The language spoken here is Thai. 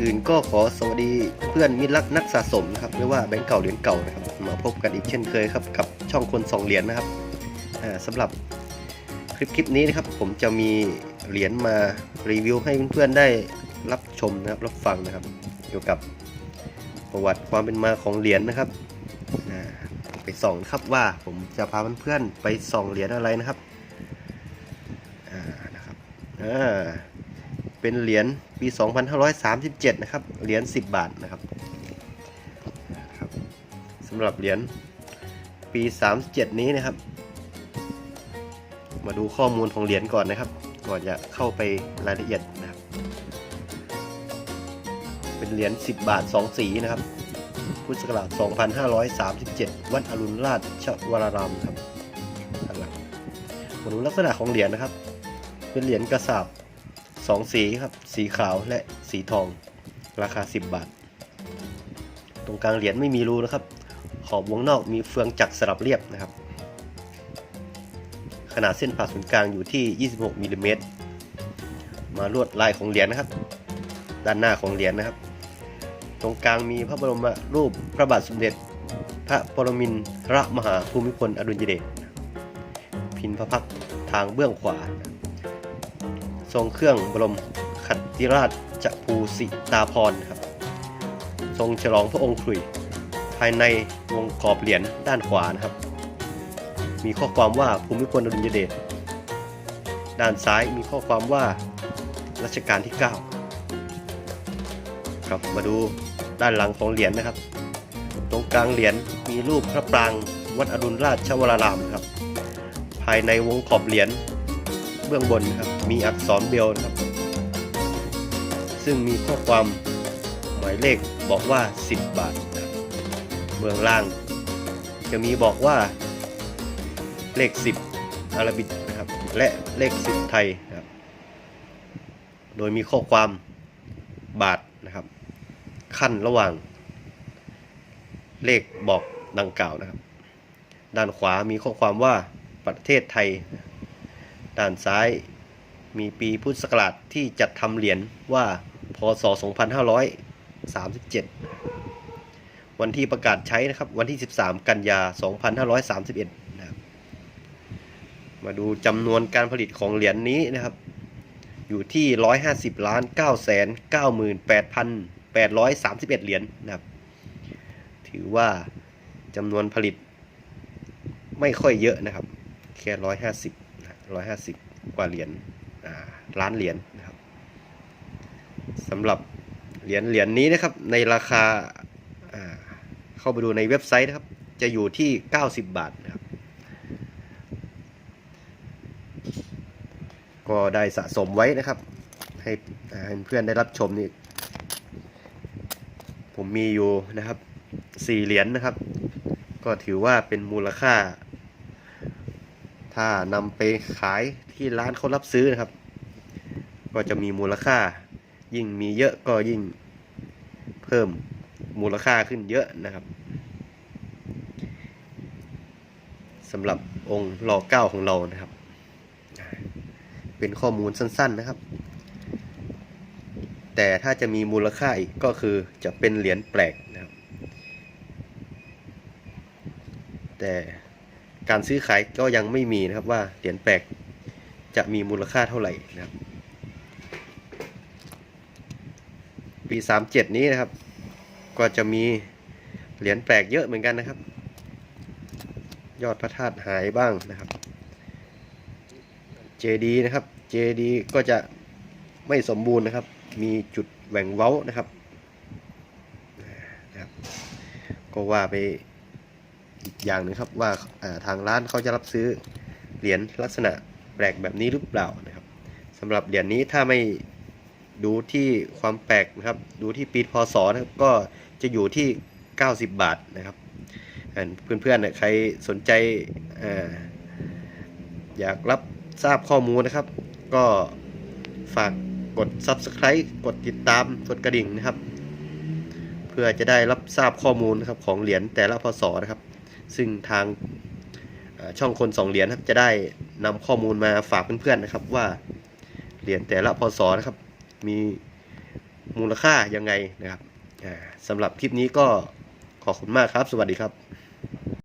อื่นก็ขอสวัสดีเพื่อนมิตรรักนักสะสมนะครับไม่ว่าแบงก์เก่าเหรียญเก่านะครับ มาพบกันอีกเช่นเคยครับกับช่องคนสองเหรียญนะครับอ่าสำหรับคลิปคลิปนี้นะครับ ผมจะมีเหรียญมารีวิวให้เพื่อนๆได้รับชมนะครับรับฟังนะครับ เกี่ยวกับประวัติความเป็นมาของเหรียญนะครับไปส่องครับว่าผมจะพาเพื่อนๆไปส่องเหรียญอะไรนะครับอ่านะครับอ่า เป็นเหรียญปี 2537 นะครับ เหรียญ 10 บาทนะครับสำหรับเหรียญปี 37 นี้นะครับ มาดูข้อมูลของเหรียญก่อนนะครับ ก่อนจะเข้าไปรายละเอียดนะครับ เป็นเหรียญ 10 บาท 2 สีนะครับ พุทธศักราช 2537 วัดอรุณราชวรารามครับหลังมาดูลักษณะของเหรียญนะครับ เป็นเหรียญกระสาบ สองสีครับ สีขาวและสีทอง ราคา 10 บาท ตรงกลางเหรียญไม่มีรูนะครับ ขอบวงนอกมีเฟืองจักรสลับเรียบนะครับ ขนาดเส้นผ่าศูนย์กลางอยู่ที่ 26มิลลิเมตรมาลวดลายของเหรียญนะครับ ด้านหน้าของเหรียญนะครับ ตรงกลางมีพระบรมรูปพระบาทสมเด็จ พระปรมินทรมหาภูมิพลอดุลยเดชพินพระพักทางเบื้องขวา ทรงเครื่องบรมขัตติราชจภูสิตาพรครับ ทรงฉลองพระองค์ขลุย ภายในวงกรอบเหรียญด้านขวานะครับ มีข้อความว่าภูมิพลอดุลยเดช ด้านซ้ายมีข้อความว่ารัชกาลที่ 9 ครับมาดูด้านหลังของเหรียญนะครับ ตรงกลางเหรียญมีรูปพระปรางวัดอรุณราชวรารามครับ ภายในวงขอบเหรียญ เบื้องบนนะครับ มีอักษรเบลนะครับ ซึ่งมีข้อความหมายเลขบอกว่า 10 บาทนะครับเบื้องล่าง จะมีบอกว่าเลข 10 อาราบิกนะครับ และเลข 10 ไทยนะครับ โดยมีข้อความบาทนะครับ ขั้นระหว่าง เลขบอกดังกล่าวนะครับ ด้านขวามีข้อความว่าประเทศไทย ด้านซ้ายมีปีพุทธศักราชที่จัดทำเหรียญว่า พศ 2537 วันที่ประกาศใช้นะครับ วันที่ 13 กันยา 2531 นะครับ มาดูจำนวนการผลิตของเหรียญนนี้นะครับ อยู่ที่ 150ล้าน9แสน98,831 เหรียญนะครับ ถือว่าจำนวนผลิตไม่ค่อยเยอะนะครับ แค่ร้ อยห้าสิบร้อยห้าสิบกว่าเหรียญล้านเหรียญนะครับสำหรับเหรียญเหรียญนี้นะครับในราคาาเข้าไปดูในเว็บไซต์นะครับ จะอยู่ที่ 90 บาทนะครับ ก็ได้สะสมไว้นะครับให้อ่าให้เพื่อนได้รับชมนี่ผมมีอยู่นะครับสี่เหรียญนะครับ ก็ถือว่าเป็นมูลค่า ถ้านำไปขายที่ร้านเขารับซื้อนะครับ ก็จะมีมูลค่า ยิ่งมีเยอะก็ยิ่งเพิ่มมูลค่าขึ้นเยอะนะครับสำหรับองค์รอเก้าของเรานะครับ เป็นข้อมูลสั้นๆนะครับ แต่ถ้าจะมีมูลค่าอีกก็คือจะเป็นเหรียญแปลกนะครับ แต่ การซื้อขายก็ยังไม่มีนะครับว่าเหรียญแปลกจะมีมูลค่าเท่าไหร่นะครับ ปี37นี้นะครับ ก็จะมีเหรียญแปลกเยอะเหมือนกันนะครับ ยอดพระธาตุหายบ้างนะครับ เจดีนะครับ เจดีก็จะไม่สมบูรณ์นะครับ มีจุดแหว่งเว้านะครับนะครับก็ว่าไป อีกอย่างหนึงครับว่าทางร้านเขาจะรับซื้อเหรียญลักษณะแปลกแบบนี้หรือเปล่านะครับสำหรับเหรียญนี้ถ้าไม่ดูที่ความแปลกนะครับ ดูที่ปีพศนะครับก็จะอยู่ที่ 90 บาทนะครับเพื่อนๆเนี่ยใครสนใจออยากรับทราบข้อมูลนะครับ ก็ฝากกด Subscribe กดติดตามกดกระดิ่งนะครับ เพื่อจะได้รับทราบข้อมูลนะครับของเหรียญแต่ละพศนะครับ ซึ่งทางช่องคนสองเหรียญครับจะได้นำข้อมูลมาฝากเพื่อนๆนะครับว่าเหรียญแต่ละพศนะครับ มีมูลค่ายังไงนะครับสำหรับคลิปนี้ก็ขอบคุณมากครับ สวัสดีครับ